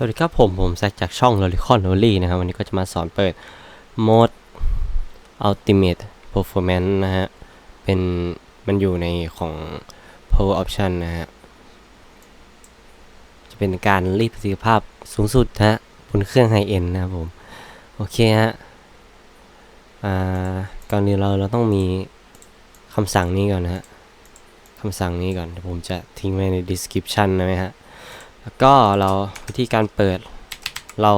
สวัสดีครับผมผมแซคจากช่อง l o l i c o n l o l y นะครับ วันนี้ก็จะมาสอนเปิดโหมด Ultimate Performance นะฮะ เป็นมันอยู่ในของ Power Option นะฮะ จะเป็นการรีดประสิทธิภาพสูงสุดฮะบนเครื่องไฮเอ็นนะครับผม โอเคฮะ อ่าก่อนอื่นเราเราต้องมีคำสั่งนี้ก่อนนะฮะคำสั่งนี้ก่อนผมจะทิ้งไว้ใน description นะฮะ แล้วก็เราวิธีการเปิด เรา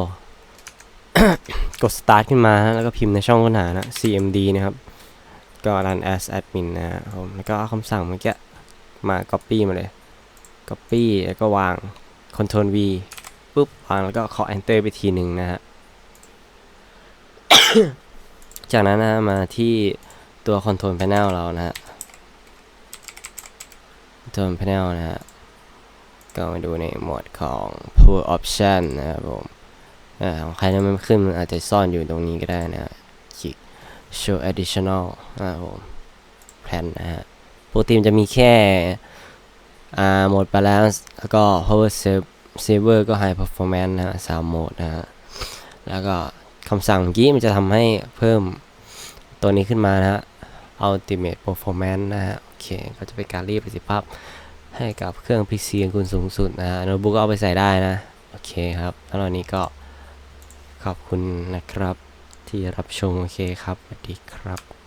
กด start ขึ้นมาแล้วก็พิมพ์ในช่องค้นหานะ cmd นะครับ ก็ run as admin นะครับผมแล้วก็เอาคำสั่งเมื่อกี้มา copy มาเลย copy แล้วก็วาง control v ปุ๊บวางแล้วก็ขอ enter ไปทีหนึ่งนะฮะ จากนั้นนะมาที่ตัว control panel เรานะฮะ control panel นะฮะ ก็มาดูในโหมดของ Power Option นะครับผมของใครนั้นไม่ขึ้นมันอาจจะซ่อนอยู่ตรงนี้ก็ได้นะคลิก Show Additional นะครับผม Plan นะฮะปกติมันจะมีแค่อ่าโหมด Balance แล้วก็ Power Save Saver ก็ High Performance นะฮะสามโหมดนะฮะแล้วก็คำสั่งเมื่อกี้มันจะทำให้เพิ่มตัวนี้ขึ้นมานะฮะ Ultimate Performance นะฮะ โอเค ก็จะเป็นการรีดประสิทธิภาพ ให้กับเครื่อง PC ของคุณสูงสุดนะโน้ตบุ๊กเอาไปใส่ได้นะ โอเคครับแล้วตอนนี้ก็ขอบคุณนะครับที่รับชม โอเคครับ สวัสดีครับ